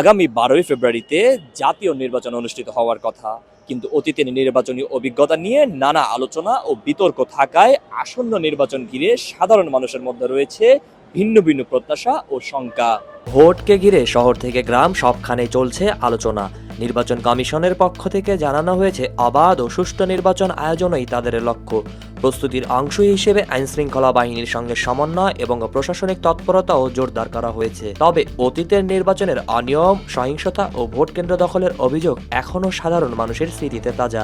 আগামী বারোই ফেব্রুয়ারিতে জাতীয় নির্বাচন অনুষ্ঠিত হওয়ার কথা। কিন্তু অতীতের নির্বাচনী অভিজ্ঞতা নিয়ে নানা আলোচনা ও বিতর্ক থাকায় আসন্ন নির্বাচন ঘিরে সাধারণ মানুষের মধ্যে রয়েছে ভিন্ন ভিন্ন প্রত্যাশা ও শঙ্কা। ভোটকে ঘিরে শহর থেকে গ্রাম সবখানে চলছে আলোচনা। নির্বাচন কমিশনের পক্ষ থেকে জানানো হয়েছে, অবাধ ও সুষ্ঠু নির্বাচন আয়োজনই তাদের লক্ষ্য। প্রস্তুতির অংশ হিসেবে আইনশৃঙ্খলা বাহিনীর সঙ্গে সমন্বয় এবং প্রশাসনিক তৎপরতাও জোরদার করা হয়েছে। তবে অতীতের নির্বাচনের অনিয়ম, সহিংসতা ও ভোট কেন্দ্র দখলের অভিযোগ এখনও সাধারণ মানুষের স্মৃতিতে তাজা।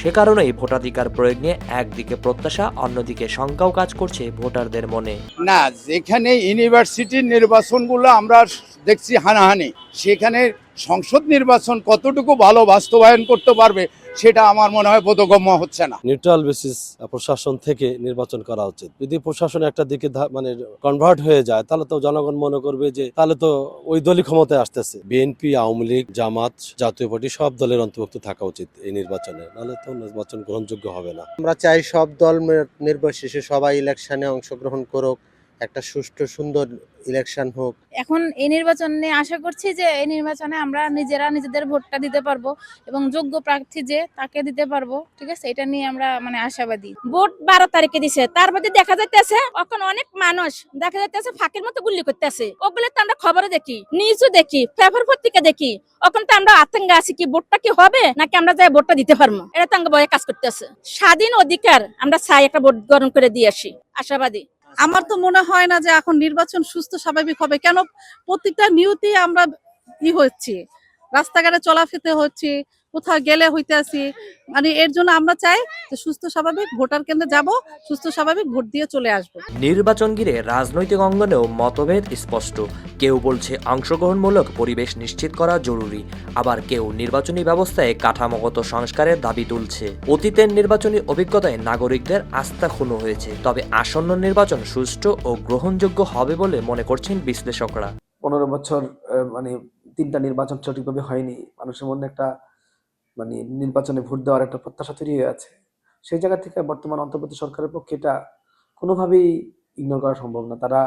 সে কারণেই ভোটাধিকার প্রয়োগ নিয়ে একদিকে প্রত্যাশা, অন্যদিকে শঙ্কাও কাজ করছে ভোটারদের মনে। না, যেখানে ইউনিভার্সিটির নির্বাচনগুলো আমরা দেখছি হানাহানি, সেখানে সংসদ নির্বাচন কতটুকু ভালো বাস্তবায়ন করতে পারবে সেটা আমার মনে হয় বোধগম্য হচ্ছে না। নিউট্রাল বেসিস প্রশাসন থেকে নির্বাচন করা উচিত। যদি প্রশাসন একটা দিকে ধা- মানে কনভার্ট হয়ে যায় তাহলে তো জনগণ মনে করবে যে তাহলে তো ওই দলই ক্ষমতায় আসতেছে। বিএনপি আওয়ামী লীগ জামাত জাতীয় পার্টি সব দলের অন্তর্ভুক্ত থাকা উচিত এই নির্বাচনে। নাহলে তো নির্বাচন গ্রহণযোগ্য হবে না। আমরা চাই সব দল নির্বিশেষে সবাই ইলেকশনে অংশগ্রহণ করুক। একটা সুষ্ঠু সুন্দর ইলেকশন হোক। এখন এই নির্বাচনে আশা করছি যে এই নির্বাচনে আমরা নিজেরা নিজেদের ভোটটা দিতে পারব এবং যোগ্য প্রার্থী যে তাকে দিতে পারব ঠিক আছে? এটা নিয়ে আমরা মানে আশাবাদী। ভোট বারো তারিখে দিছে। তার মধ্যে দেখা যাইতেছে এখন অনেক মানুষ দেখা যাইতেছে ফাঁকের মতো গুলি করতেছে। ওগুলো তো আমরা খবরে দেখি নিউজও দেখি পেপার পত্রিকা দেখি। এখন তো আমরা আতঙ্কে আছি কি ভোটটা কি হবে নাকি আমরা যাই ভোটটা দিতে পারব? এটা তো আমরা ভয়ে কাজ করতেছে। স্বাধীন অধিকার আমরা চাই একটা ভোট গ্রহণ করে দিয়ে আসি। আশাবাদী। আমার তো মনে হয় না যে এখন নির্বাচন সুস্থ স্বাভাবিক হবে। কেন প্রত্যেকটা নিউতে আমরা ই হচ্ছি। রাস্তাঘাটে চলাফেতে হচ্ছে কোথাও গেলে হইতে আছি মানে এর জন্য আমরা চাই যে সুস্থ স্বাভাবিক ভোটার কেন্দ্রে যাব সুস্থ স্বাভাবিক ভোট দিয়ে চলে আসব। নির্বাচন ঘিরে রাজনৈতিক অঙ্গনেও মতভেদ স্পষ্ট। কেউ বলছে অংশগ্রহণমূলক পরিবেশ নিশ্চিত করা জরুরি আবার কেউ নির্বাচনী ব্যবস্থায় কাঠামোগত সংস্কারের দাবি তুলছে। অতীতের নির্বাচনী অভিজ্ঞতায় নাগরিকদের আস্থা ক্ষুণ্ণ হয়েছে তবে আসন্ন নির্বাচন সুষ্ঠু ও গ্রহণযোগ্য হবে বলে মনে করছেন বিশ্লেষকরা। পনেরো বছর মানে তিনটা নির্বাচন সঠিকভাবে হয়নি। মানুষের মধ্যে একটা মানে নির্বাচনে ভোট দেওয়ার একটা প্রত্যাশা তৈরি হয়ে আছে। সেই জায়গা থেকে বর্তমান অন্তর্বর্তী সরকারের পক্ষে এটা কোনোভাবেই ইগনোর করা সম্ভব না। তারা,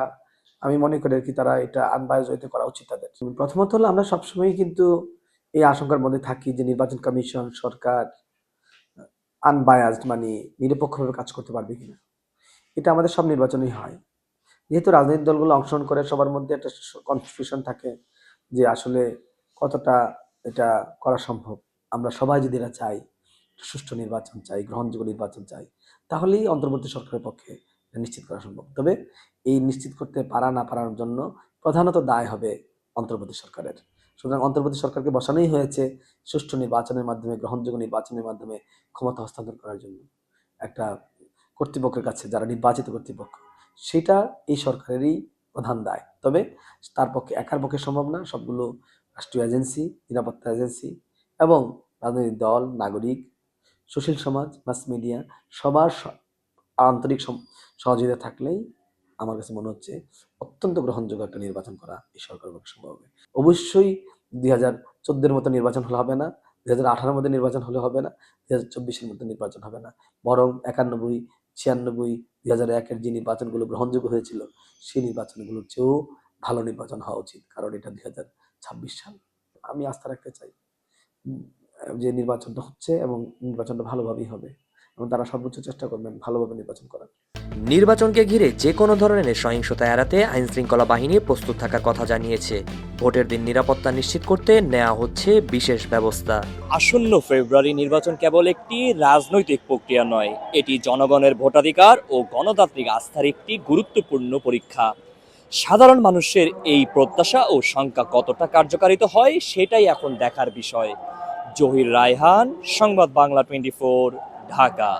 আমি মনে করি কি তারা এটা আনবায়াস হইতে করা উচিত তাদের। প্রথমত হলো আমরা সবসময় কিন্তু এই আশঙ্কার মধ্যে থাকি যে নির্বাচন কমিশন, সরকার আনবায়াসড মানে নিরপেক্ষভাবে কাজ করতে পারবে কিনা। এটা আমাদের সব নির্বাচনেই হয়। যেহেতু রাজনৈতিক দলগুলো অংশগ্রহণ করে সবার মধ্যে একটা কনফিউশন থাকে যে আসলে কতটা এটা করা সম্ভব। আমরা সবাই যদি এটা চাই, সুষ্ঠু নির্বাচন চাই, গ্রহণযোগ্য নির্বাচন চাই, তাহলেই অন্তর্বর্তী সরকারের পক্ষে নিশ্চিত করা সম্ভব। তবে এই নিশ্চিত করতে পারা না পারার জন্য প্রধানত দায় হবে অন্তর্বর্তী সরকারের। সুতরাং অন্তর্বর্তী সরকারকে বসানোই হয়েছে সুষ্ঠু নির্বাচনের মাধ্যমে, গ্রহণযোগ্য নির্বাচনের মাধ্যমে ক্ষমতা হস্তান্তর করার জন্য। একটা কর্তৃপক্ষের কাছে, যারা নির্বাচিত কর্তৃপক্ষ, সেটা এই সরকারেরই প্রধান দায়। তবে তার পক্ষে একার পক্ষে সম্ভব না। সবগুলো রাষ্ট্রীয় এজেন্সি, নিরাপত্তা এজেন্সি এবং রাজনৈতিক দল, নাগরিক সুশীল সমাজ, মাস মিডিয়া সবার আন্তরিক সহযোগিতা থাকলেই আমার কাছে মনে হচ্ছে অত্যন্ত গ্রহণযোগ্য একটা নির্বাচন করা এই সরকার পক্ষে সম্ভব হবে। অবশ্যই দুই হাজার চোদ্দের মতো নির্বাচন হলে হবে না, দুই হাজার আঠারোর মধ্যে নির্বাচন হলে হবে না, দুই হাজার চব্বিশের মধ্যে নির্বাচন হবে না। বরং একানব্বই ছিয়ানব্বই, দুই হাজার একের যে নির্বাচনগুলো গ্রহণযোগ্য হয়েছিল, সেই নির্বাচনগুলোর চেয়েও ভালো নির্বাচন হওয়া উচিত, কারণ এটা দুই হাজার ছাব্বিশ সাল। আমি আস্থা রাখতে চাই যে নির্বাচনটা হচ্ছে এবং নির্বাচনটা ভালোভাবেই হবে। এবং তারা সর্বোচ্চ চেষ্টা করবেন ভালোভাবে নির্বাচন করার। নির্বাচনকে ঘিরে যে কোনো ধরনের সহিংসতা এড়াতে আইন শৃঙ্খলা বাহিনী প্রস্তুত থাকার কথা জানিয়েছে। ভোটের দিন নিরাপত্তা নিশ্চিত করতে নেওয়া হচ্ছে বিশেষ ব্যবস্থা। আসন্ন ফেব্রুয়ারি নির্বাচন কেবল একটি রাজনৈতিক প্রক্রিয়া নয় এটি জনগণের ভোটাধিকার ও গণতান্ত্রিক আস্থার একটি গুরুত্বপূর্ণ পরীক্ষা। সাধারণ মানুষের এই প্রত্যাশা ও শঙ্কা কতটা কার্যকারিত হয় সেটাই এখন দেখার বিষয়। জহির রায়হান সংবাদ বাংলা টোয়েন্টি ঢাকা।